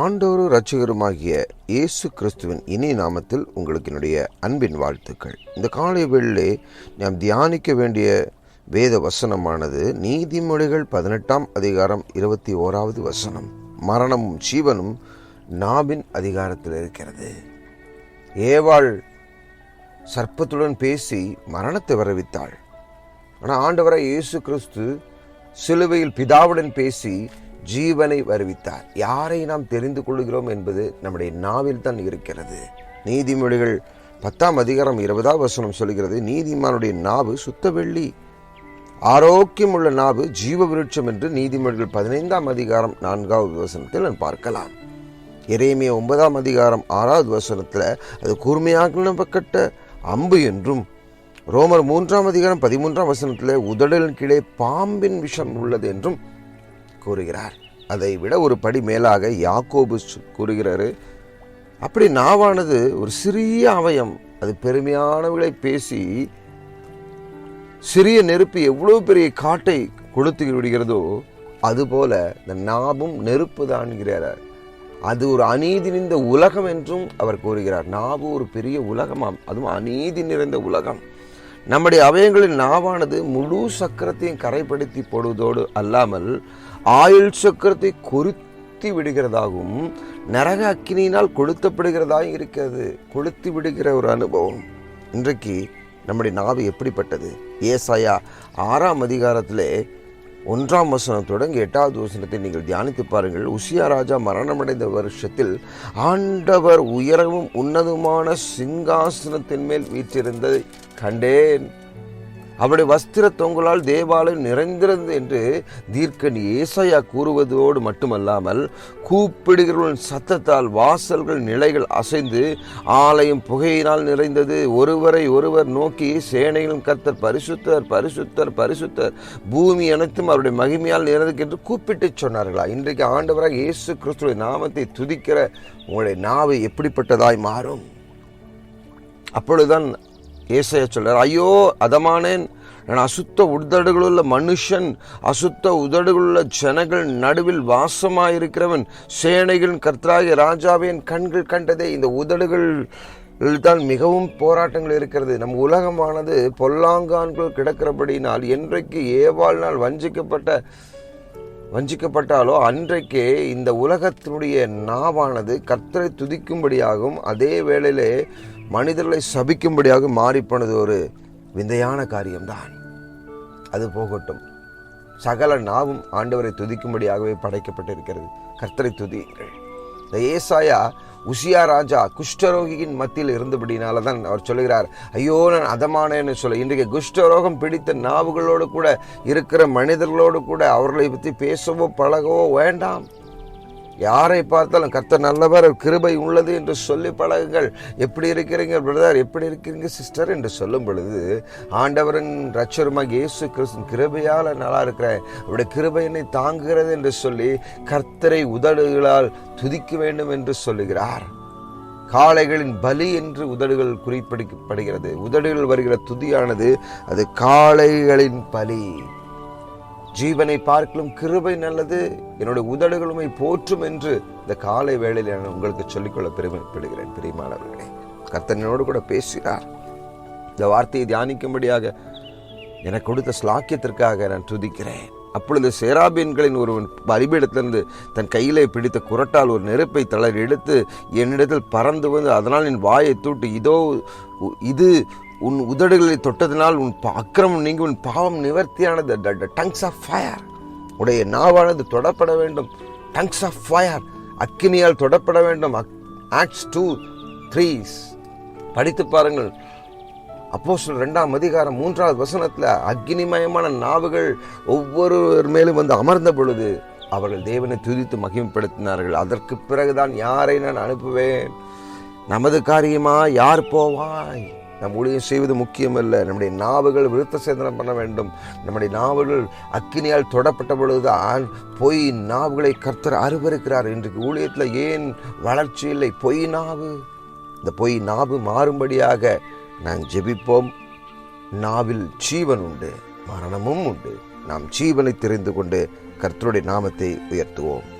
ஆண்டவரும் இரட்சகருமாகிய இயேசு கிறிஸ்துவின் இனி நாமத்தில் உங்களுக்கு என்னுடைய அன்பின் வாழ்த்துக்கள். இந்த காலை வேளையிலே நாம் தியானிக்க வேண்டிய வேத வசனமானது நீதிமொழிகள் பதினெட்டாம் அதிகாரம் இருபத்தி ஓராவது வசனம். மரணமும் ஜீவனும் நாபின் அதிகாரத்தில் இருக்கிறது. ஏவாள் சர்ப்பத்துடன் பேசி மரணத்தை வரவித்தாள் ஆனால் ஆண்டவரை இயேசு கிறிஸ்து சிலுவையில் பிதாவுடன் பேசி ஜீவனை வருவித்தார். யாரை நாம் தெரிந்து கொள்கிறோம் என்பது நம்முடைய நாவில் தான் இருக்கிறது. நீதிமொழிகள் பத்தாம் அதிகாரம் இருபதாம் வசனம் சொல்கிறது நீதிமானுடைய நாவு சுத்த வெள்ளி. ஆரோக்கியம் உள்ள நாவு ஜீவ விருட்சம் என்று நீதிமொழிகள் பதினைந்தாம் அதிகாரம் நான்காவது வசனத்தில் நான் பார்க்கலாம். இறைமைய ஒன்பதாம் அதிகாரம் ஆறாவது வசனத்தில் அது கூர்மையாக்கப்பட்ட அம்பு என்றும் ரோமர் மூன்றாம் அதிகாரம் பதிமூன்றாம் வசனத்தில் உதடலின் கீழே பாம்பின் விஷம் உள்ளது என்றும் கூறுகிறார். அதை விட ஒரு படி மேலாக யாக்கோபு கூறுகிறாரு அப்படி நாவானது ஒரு சிறிய அவயம். அது பெருமையானவர்களை பேசி சிறிய நெருப்பு எவ்வளவு பெரிய காட்டை கொளுத்து விடுகிறதோ அதுபோல இந்த நாவும் நெருப்பு தான்கிறார் அது ஒரு அநீதி நிறைந்த உலகம் என்றும் அவர் கூறுகிறார். நாவு ஒரு பெரிய உலகமாம். அதுவும் அநீதி நிறைந்த உலகம். நம்முடைய அவயங்களின் நாவானது முழு சக்கரத்தையும் கரைப்படுத்தி போடுவதோடு அல்லாமல் ஆயுள் சக்கரத்தை கொருத்தி விடுகிறதாகவும் நரக அக்கினியினால் கொளுத்தப்படுகிறதாகவும் இருக்கிறது. கொளுத்தி விடுகிற ஒரு அனுபவம். இன்றைக்கு நம்முடைய நாவு எப்படிப்பட்டது? ஏசாயா ஆறாம் அதிகாரத்திலே ஒன்றாம் வசனம் தொடங்கி எட்டாவது வசனத்தை நீங்கள் தியானித்து பாருங்கள். உசியா ராஜா மரணமடைந்த வருஷத்தில் ஆண்டவர் உயரவும் உன்னதுமான சிங்காசனத்தின் மேல் வீற்றிருந்ததை கண்டேன். அவருடைய வஸ்திர தொங்கலால் தேவாலயம் நிறைந்திருந்தது என்று தீர்க்கன் ஏசையா கூறுவதோடு மட்டுமல்லாமல் கூப்பிடுகிறவர்களின் சத்தத்தால் வாசல்கள் நிலைகள் அசைந்து ஆலயம் புகையினால் நிறைந்தது. ஒருவரை ஒருவர் நோக்கி சேனைகளும் கர்த்தர் பரிசுத்தர் பரிசுத்தர் பரிசுத்தர் பூமி அனைத்தும் அவருடைய மகிமையால் நிறைந்தது என்று கூப்பிட்டு சொன்னார்களா? இன்றைக்கு ஆண்டவராக இயேசு கிறிஸ்துவை நாமத்தை துதிக்கிற உங்களுடைய நாவை எப்படிப்பட்டதாய் மாறும்? அப்பொழுதுதான் ஏசைய சொல்றார் ஐயோ அதமானேன். நான் அசுத்த உதடுகளுள்ள மனுஷன் அசுத்த உதடுகளுள்ள ஜனங்கள் நடுவில் வாசமாயிருக்கிறவன் சேனைகளின் கர்த்தராகிய ராஜாவின் கண்கள் கண்டதே இந்த உதடுகள் தான் மிகவும் போராட்டங்கள் இருக்கிறது. நம் உலகமானது பொல்லாங்கான்கள் கிடக்கிறபடினால் என்றைக்கு ஏவாழ்நாள் வஞ்சிக்கப்பட்ட வஞ்சிக்கப்பட்டாலோ அன்றைக்கே இந்த உலகத்தினுடைய நாவானது கர்த்தரை துதிக்கும்படியாகவும் அதே வேளையிலே மனிதர்களை சபிக்கும்படியாக மாறிப்போனது ஒரு விந்தையான காரியம்தான். அது போகட்டும். சகல நாவும் ஆண்டவரை துதிக்கும்படியாகவே படைக்கப்பட்டிருக்கிறது. கர்த்தரை துதியுங்கள். இந்த ஏசாயா உசியா ராஜா குஷ்டரோகியின் மத்தியில் இருந்தபடினால தான் அவர் சொல்லுகிறார் ஐயோ நான் அதமானேன்னு சொல்ல இன்றைக்கு குஷ்டரோகம் பிடித்த நாவுகளோடு கூட இருக்கிற மனிதர்களோடு கூட அவர்களை பற்றி பேசவோ பழகவோ வேண்டாம். யாரை பார்த்தாலும் கர்த்தர் நல்லவர் கிருபை உள்ளது என்று சொல்லி பழகுங்கள். எப்படி இருக்கிறீங்க பிரதர்? எப்படி இருக்கிறீங்க சிஸ்டர் என்று சொல்லும் பொழுது ஆண்டவரின் ரட்சருமாக இயேசு கிறிஸ்து கிருபையால் நல்லா இருக்கிறேன். அவருடைய கிருபை என்னை தாங்குகிறது என்று சொல்லி கர்த்தரை உதடுகளால் துதிக்க வேண்டும் என்று சொல்லுகிறார். காளைகளின் பலி என்று உதடுகள் குறிப்பிடப்படுகிறது. உதடுகள் வருகிற துதியானது அது காளைகளின் பலி. ஜீவனை பார்க்கலும் கிருபை நல்லது. என்னுடைய உதடுகளுமை போற்றும் என்று இந்த காலை வேளையில் நான் உங்களுக்கு சொல்லிக்கொள்ள பெருமைப்படுகிறேன் பிரியமானவர்களே. கர்த்தனோடு கூட பேசுகிறார். இந்த வார்த்தையை தியானிக்கும்படியாக எனக்கு கொடுத்த ஸ்லாக்கியத்திற்காக நான் துதிக்கிறேன். அப்பொழுது சேராபீன்களின் ஒருவன் பலிபீடத்திலிருந்து தன் கையிலே பிடித்த குரட்டால் ஒரு நெருப்பை தளர் எடுத்து என்னிடத்தில் பறந்து வந்து அதனால் என் வாயை தூட்டு இதோ உ- இது உன் உதடுகளை தொட்டதினால் உன் அக்கிரமம் நீங்கி உன் பாவம் நிவர்த்தியானது. டங்ஸ் ஆஃப் ஃபயர் உடைய நாவானது தொடப்பட வேண்டும். டங்ஸ் ஆஃப் ஃபயர் அக்கினியால் தொடப்பட வேண்டும். ஆக்ட்ஸ் டூ த்ரீஸ் படித்து பாருங்கள். அப்போஸ்தலர் ரெண்டாம் அதிகாரம் மூன்றாவது வசனத்தில் அக்னிமயமான நாவுகள் ஒவ்வொருவர் மேலும் வந்து அமர்ந்த பொழுது அவர்கள் தேவனை துதித்து மகிமைப்படுத்தினார்கள். அதற்கு பிறகுதான் யாரை நான் அனுப்புவேன்? நமது காரியமா? யார் போவாய்? நம் ஊழியம் செய்வது முக்கியமல்ல. நம்முடைய நாவுகள் விருத்த சேதனம் பண்ண வேண்டும். நம்முடைய நாவுகள் அக்கினியால் தொடப்பட்ட பொழுதுதான் பொய் நாவுகளை கர்த்தர் அருவருக்கிறார். இன்றைக்கு ஊழியத்தில் ஏன் வளர்ச்சி இல்லை? பொய் நாவு. இந்த பொய் நாவு மாறும்படியாக நான் ஜெபிப்போம். நாவில் ஜீவன் உண்டு மரணமும் உண்டு. நாம் ஜீவனை தெரிந்து கொண்டு கர்த்தருடைய நாமத்தை உயர்த்துவோம்.